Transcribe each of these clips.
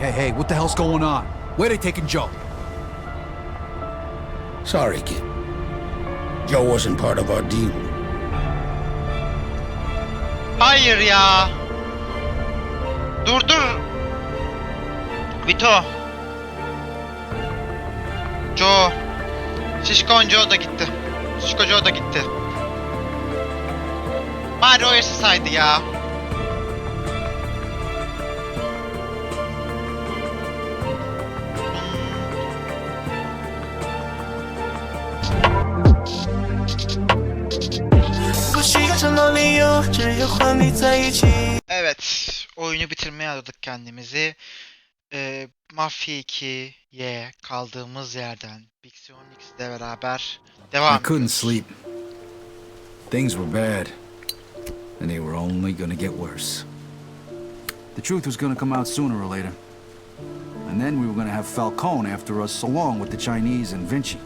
hey, hey, what the hell's going on? Where they taking Joe? Sorry, kid. Joe wasn't part of our deal. Hayır ya. Dur dur. Vito. Joe. Şişkon Joe da gitti. Şişko Joe da gitti. Bari o yaşasaydı ya. Evet, oyunu bitirmeye adadık kendimizi. Ee, Mafya 2'ye kaldığımız yerden Big Onyx ile beraber devam I couldn't sleep. Things were bad. And they were only gonna get worse. The truth was gonna come out sooner or later. And then we were gonna have Falcone after us, along with the Chinese and Vinci.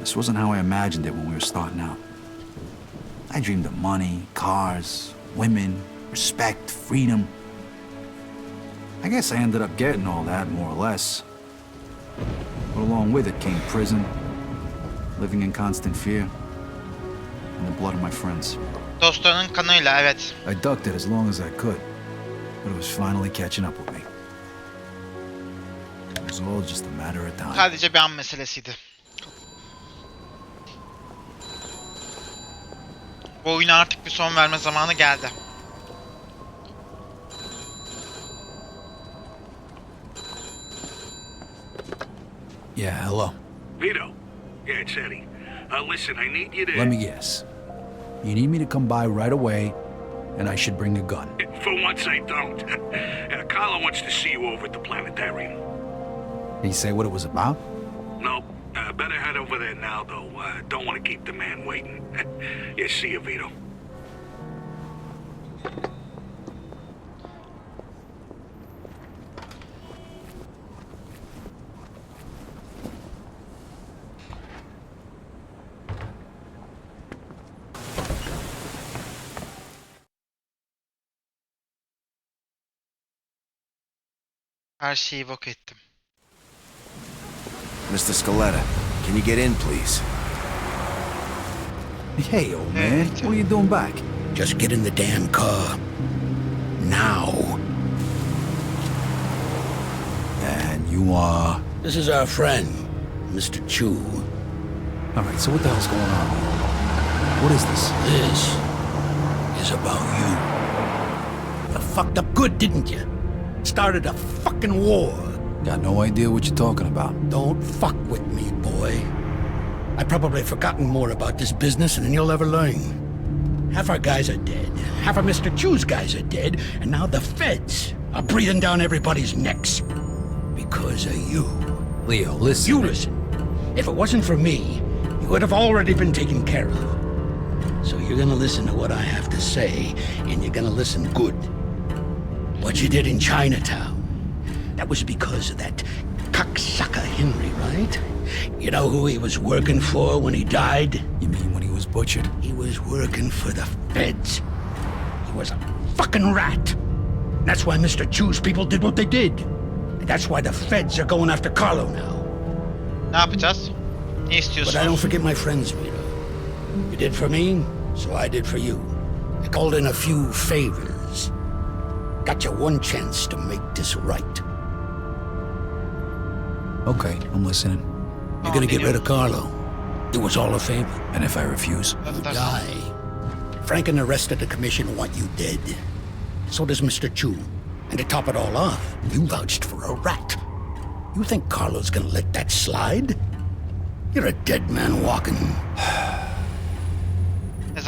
This wasn't how I imagined it when we were starting out. I dreamed of money, cars, women, respect, freedom. I guess I ended up getting all that, more or less. But along with it came prison, living in constant fear, and the blood of my friends. Dostlarının kanıyla evet. I ducked it as long as I could, but it was finally catching up with me. It was all just a matter of time. Sadece bir an meselesiydi. Bu oyuna artık bir son verme zamanı geldi. Yeah, hello. Vito. Yeah, it's Eddie. Uh, listen, I need you to. Let me guess. You need me to come by right away, and I should bring a gun. For once, I don't. uh, Carlo wants to see you over at the planetarium. Did he say what it was about? Nope. Better head over there now, though. Uh, don't want to keep the man waiting. yeah, see you, Vito. Her şeyi bok ettim. Mr. Scaletta, can you get in, please? Hey, old man, what are you doing back? Just get in the damn car. Now. And you are. This is our friend, Mr. Chu. All right, so what the hell's going on? What is this? This is about you. You fucked up good, didn't you? Started a fucking war. Got no idea what you're talking about. Don't fuck with me, boy. I've probably forgotten more about this business than you'll ever learn. Half our guys are dead. Half of Mr. Chu's guys are dead. And now the feds are breathing down everybody's necks. Because of you. Leo, listen. You listen. If it wasn't for me, you would have already been taken care of. So you're gonna listen to what I have to say, and you're gonna listen good. What you did in Chinatown, that was because of that cocksucker Henry, right? You know who he was working for when he died? You mean when he was butchered? He was working for the feds. He was a fucking rat. That's why Mr. Chu's people did what they did. And that's why the feds are going after Carlo now. Ne yapacağız? Ne But I don't forget my friends, Vito. You did for me, so I did for you. I called in a few favors. Got you one chance to make this right. Okay, I'm listening. You're gonna get rid of Carlo. It was all a favor. And if I refuse? You die. Frank and the rest of the commission want you dead. So does Mr. Chu. And to top it all off, you vouched for a rat. You think Carlo's gonna let that slide? You're a dead man walking.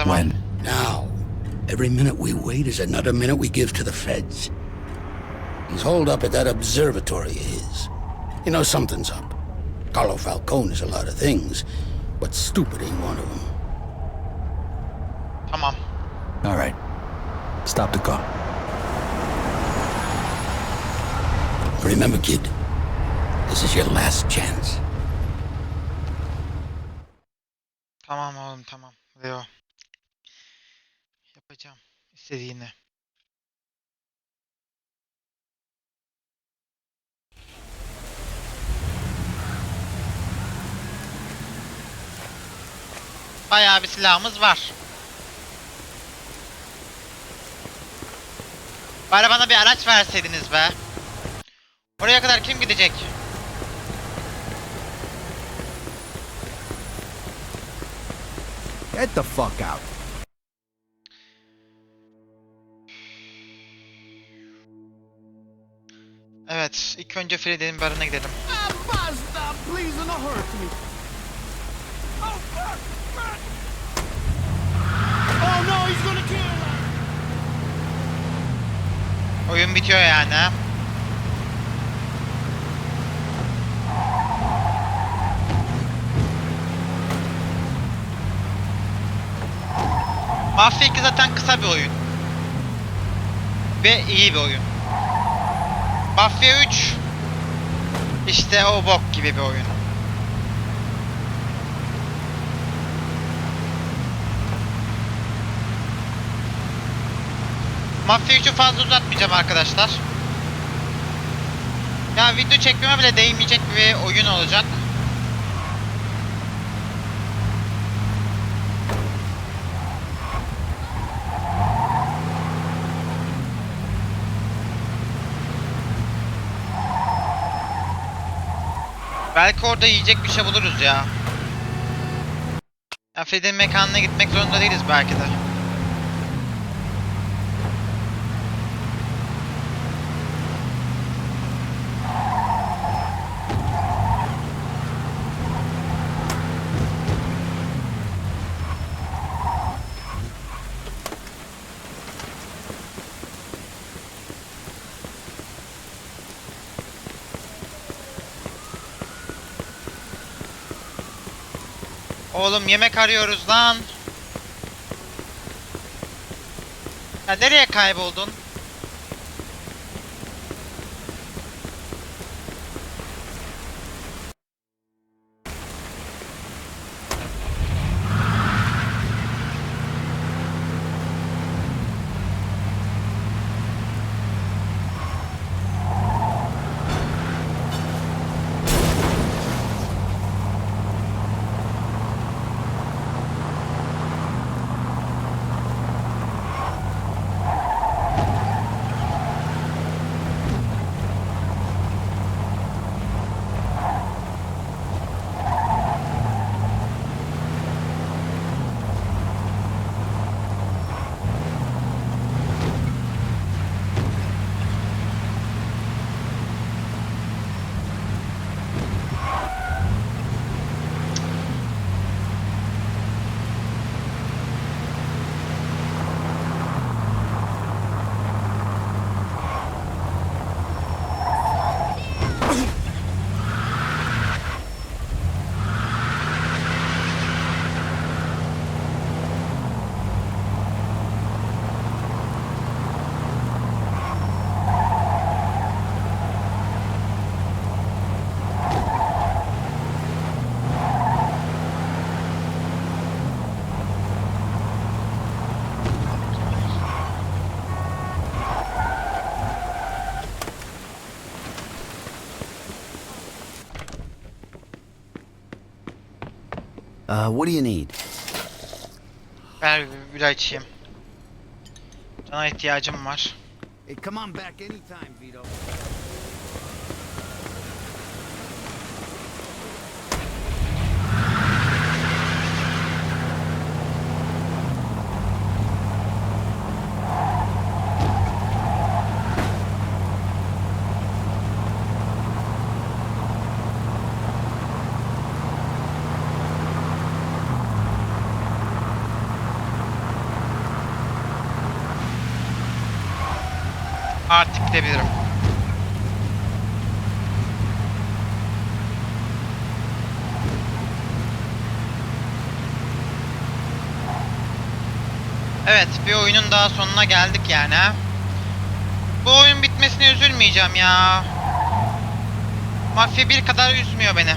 When? Now, every minute we wait is another minute we give to the feds. He's holed up at that observatory of his. You know something's up. Carlo Falcone is a lot of things, but stupid ain't one of them. Come on. All right. Stop the car. Remember, kid, this is your last chance. Tamam oğlum tamam. Leo. Yapacağım. istediğini. Bayağı bir silahımız var. Bari bana bir araç verseydiniz be. Oraya kadar kim gidecek? Get the fuck out. Evet, ilk önce Freddy'nin barına gidelim. Oyun bitiyor yani. ha. Mafya 2 zaten kısa bir oyun. Ve iyi bir oyun. Mafya 3 işte o bok gibi bir oyun. Mafya 3'ü fazla uzatmayacağım arkadaşlar. Ya video çekmeme bile değmeyecek bir oyun olacak. Belki orada yiyecek bir şey buluruz ya. Ya Freddy'nin mekanına gitmek zorunda değiliz belki de. Oğlum yemek arıyoruz lan. Ya nereye kayboldun? Uh, what do you need? Ver bir bira içeyim. Cana ihtiyacım var. Hey, come on back anytime, Vito. Artık gidebilirim. Evet, bir oyunun daha sonuna geldik yani. Bu oyun bitmesine üzülmeyeceğim ya. Mafya 1 kadar üzmüyor beni.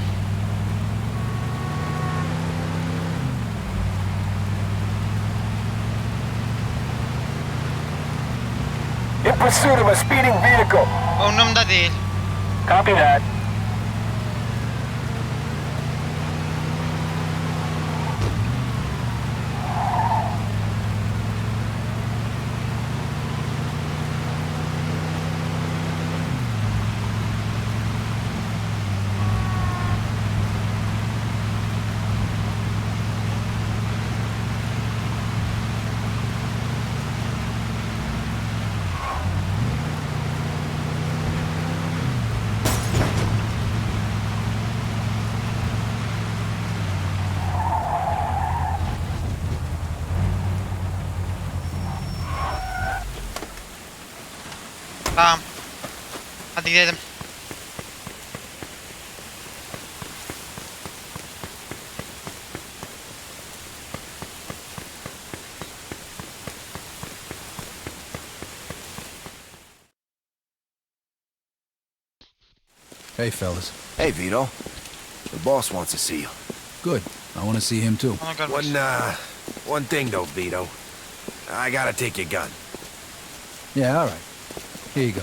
Pursuit of a speeding vehicle. Umurumda değil. Copy that. Tamam. Hadi gidelim. Hey, fellas. Hey, Vito. The boss wants to see you. Good. I want to see him too. Onu görmek One, uh, one thing though, Vito. I gotta take your gun. Yeah, all right. Here you go.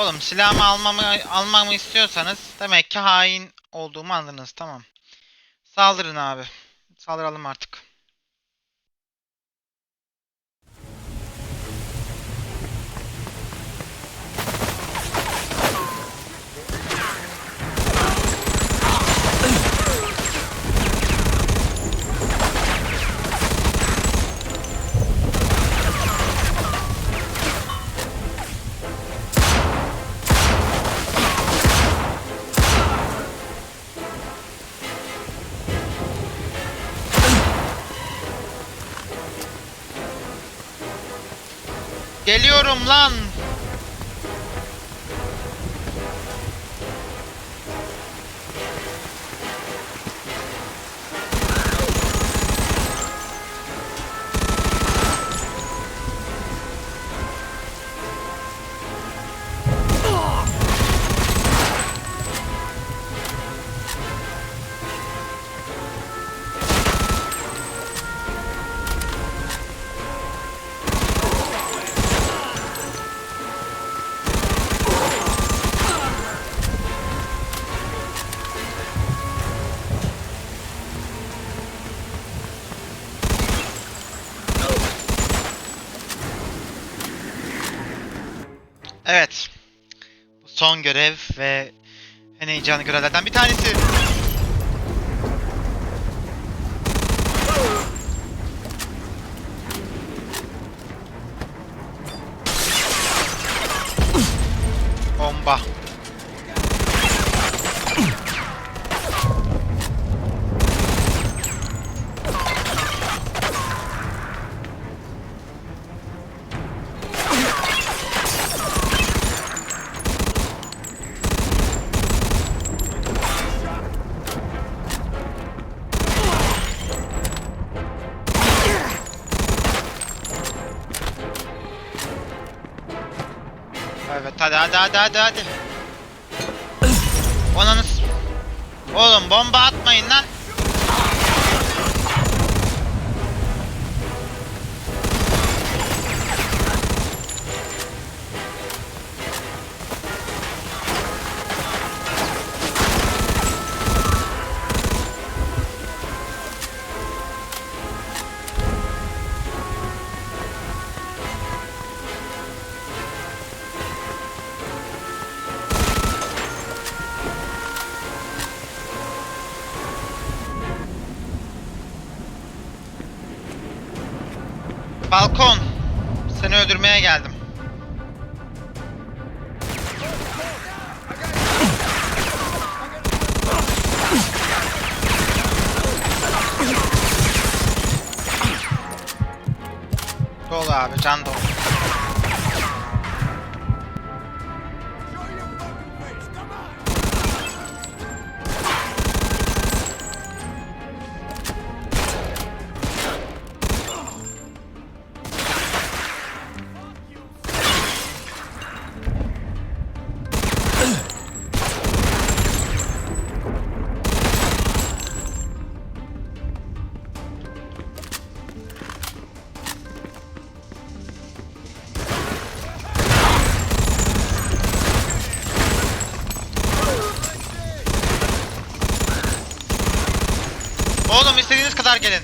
Oğlum silahımı almamı almamı istiyorsanız demek ki hain olduğumu anladınız tamam. Saldırın abi. Saldıralım artık. Geliyorum lan. Son görev ve en heyecanlı görevlerden bir tanesi. Hadi hadi hadi hadi. Onanız. Oğlum bomba atmayın lan. luchando. Kadar gelin.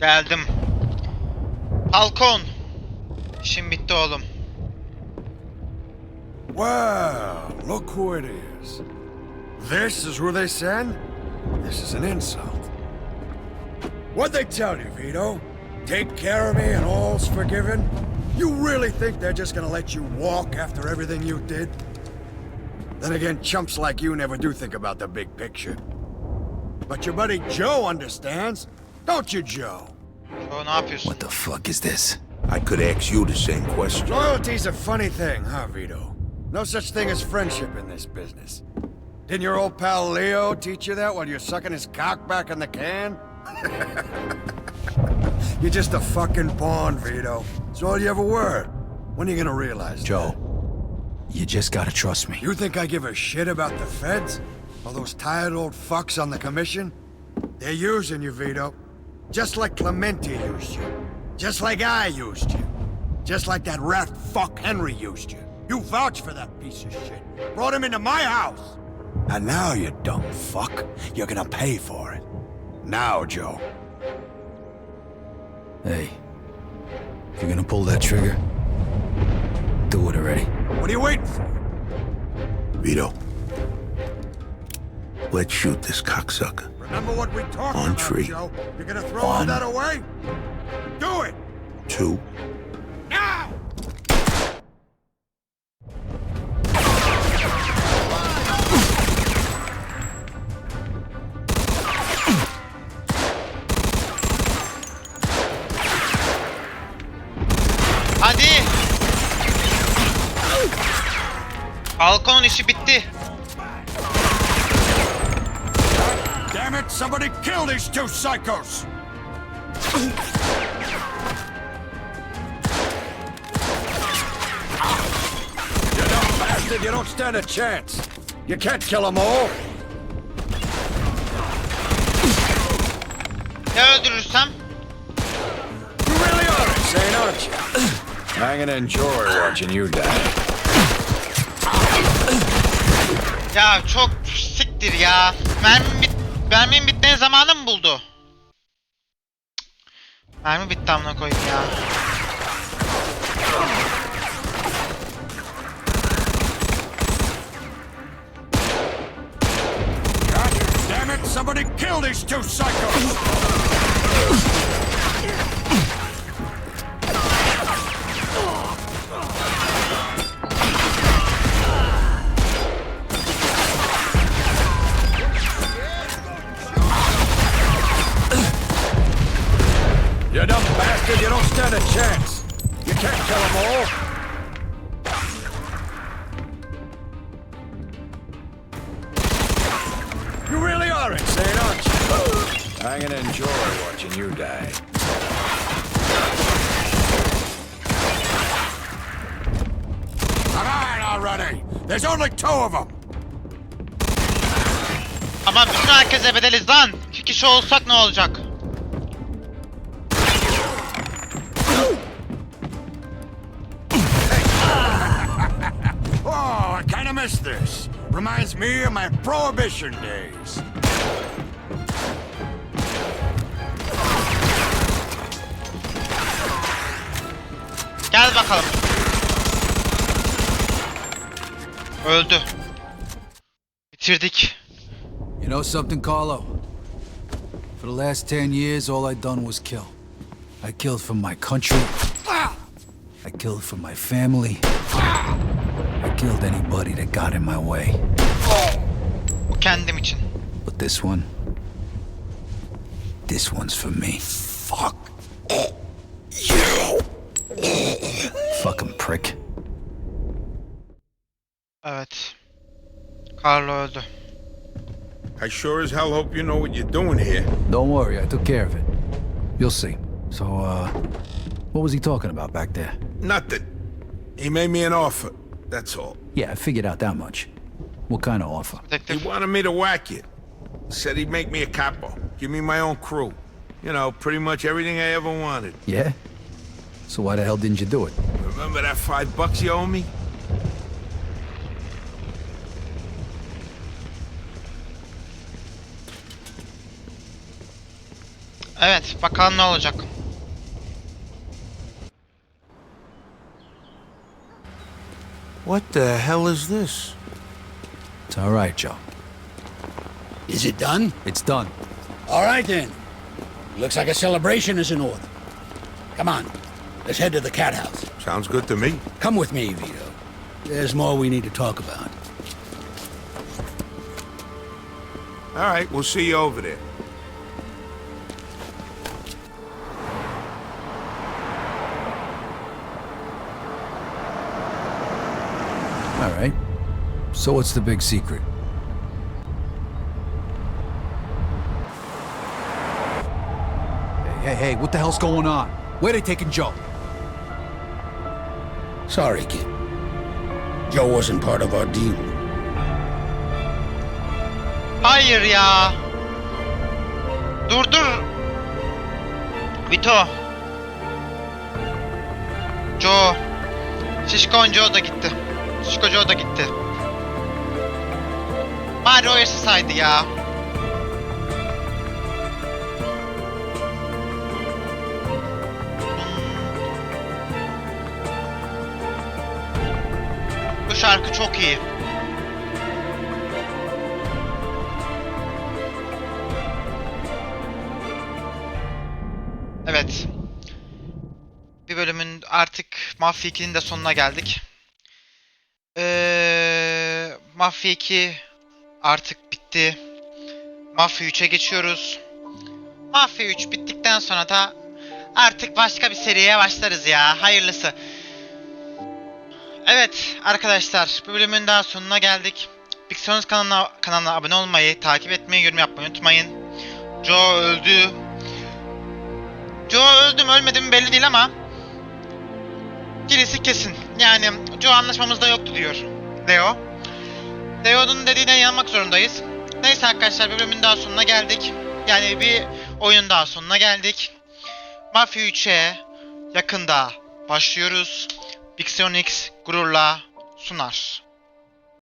Geldim. Falcon. İşim bitti oğlum. Well, look who it is. This is who they send? This is an insult. What'd they tell you, Vito? Take care of me and all's forgiven? You really think they're just gonna let you walk after everything you did? Then again, chumps like you never do think about the big picture. But your buddy Joe understands. Don't you, Joe? O ne yapıyorsun? What the fuck is this? I could ask you the same question. Loyalty's a funny thing, huh, Vito? No such thing as friendship in this business. Didn't your old pal Leo teach you that while you're sucking his cock back in the can? you're just a fucking pawn, Vito. That's all you ever were. When are you gonna realize that? Joe, you just gotta trust me. You think I give a shit about the feds? All those tired old fucks on the commission? They're using you, Vito. Just like Clemente used you. Just like I used you. Just like that rat fuck Henry used you. You vouched for that piece of shit. Brought him into my house. And now, you dumb fuck, you're gonna pay for it. Now, Joe. Hey, if you're gonna pull that trigger, do it already. What are you waiting for? Vito. Let's shoot this cocksucker. Remember what we talked On about, tree. Joe? You're gonna throw all One. that away? Do it! Two. Now! Hadi. Halkonun işi bitti. Damn it, somebody kill these two psychos! Don't stand a chance. You can't kill them all. Ya öldürürsem? You really are insane, aren't you? I'm gonna enjoy watching you die. Ya çok siktir ya. Mermim bit Mermim bitmeye zamanı mı buldu? Mermi bitti amına koyayım ya. Somebody kill these two psychos! You dumb bastard, you don't stand a chance. You can't kill them all. I'm gonna enjoy watching you die. Come on already! There's only two of them! Ama bütün herkese bedeliz lan. İki kişi olsak ne olacak? Oh, I kinda miss this. Reminds me of my prohibition days. Gel bakalım. Öldü. Bitirdik. You know something, Carlo? For the last ten years, all I done was kill. I killed for my country. I killed for my family. I killed anybody that got in my way. Bu kendim için. But this one, this one's for me. Fuck. Fucking prick. Evet. Carlo öldü. I sure as hell hope you know what you're doing here. Don't worry, I took care of it. You'll see. So, uh, what was he talking about back there? Nothing. He made me an offer. That's all. Yeah, I figured out that much. What kind of offer? He wanted me to whack it. Said he'd make me a capo. Give me my own crew. You know, pretty much everything I ever wanted. Yeah? So why the hell didn't you do it? Remember that five bucks you owe me? Evet, bakalım ne olacak. What the hell is this? It's all right, Joe. Is it done? It's done. All right then. Looks like a celebration is in order. Come on, let's head to the cat house. Sounds good to me. Come with me, Vito. There's more we need to talk about. All right, we'll see you over there. All right. So what's the big secret? Hey, hey, hey, what the hell's going on? Where they taking Joe? Sorry, kid. Joe wasn't part of our deal. Hayır ya. Dur dur. Vito. Joe. Şişkon Joe da gitti. Şişko Joe da gitti. Bari o yaşasaydı ya. Bu şarkı çok iyi. Evet. Bir bölümün artık Mafya 2'nin de sonuna geldik. Ee, Mafya 2 artık bitti. Mafya 3'e geçiyoruz. Mafya 3 bittikten sonra da artık başka bir seriye başlarız ya. Hayırlısı. Evet arkadaşlar bölümün daha sonuna geldik. Pixelons kanalına, kanalına abone olmayı, takip etmeyi, yorum yapmayı unutmayın. Joe öldü. Joe öldü mü ölmedi mi belli değil ama Gerisi kesin. Yani Joe anlaşmamızda yoktu diyor Leo. Leo'nun dediğine inanmak zorundayız. Neyse arkadaşlar bölümün daha sonuna geldik. Yani bir oyunun daha sonuna geldik. Mafia 3'e yakında başlıyoruz. Pixionix gururla sunar.